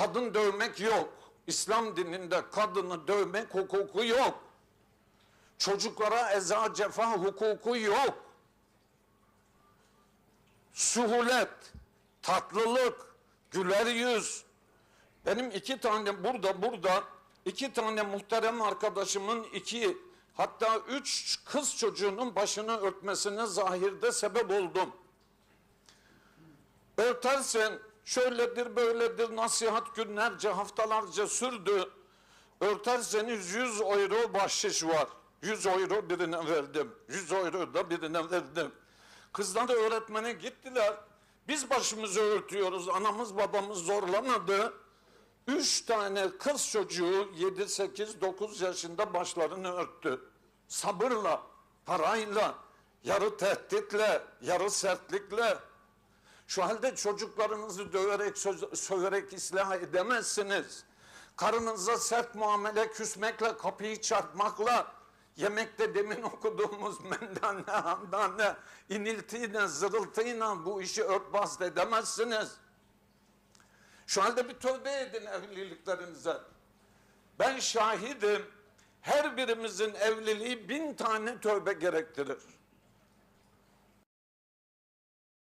Kadın dövmek yok. İslam dininde kadını dövmek hukuku yok. Çocuklara eza cefa hukuku yok. Suhulet, tatlılık, güler yüz. Benim iki tane burada burada iki tane muhterem arkadaşımın iki hatta üç kız çocuğunun başını örtmesine zahirde sebep oldum. Örtersen şöyledir böyledir nasihat günlerce haftalarca sürdü. Örterseniz 100 euro bahşiş var. 100 euro birine verdim. 100 euro da birine verdim. Kızlar da öğretmene gittiler. Biz başımızı örtüyoruz. Anamız babamız zorlamadı. Üç tane kız çocuğu 7, 8, 9 yaşında başlarını örttü. Sabırla, parayla, yarı tehditle, yarı sertlikle. Şu halde çocuklarınızı döverek, söverek ıslah edemezsiniz. Karınıza sert muamele küsmekle, kapıyı çarpmakla, yemekte demin okuduğumuz mendane, handane, iniltiyle, zırıltıyla bu işi örtbas edemezsiniz. Şu halde bir tövbe edin evliliklerinize. Ben şahidim. Her birimizin evliliği bin tane tövbe gerektirir.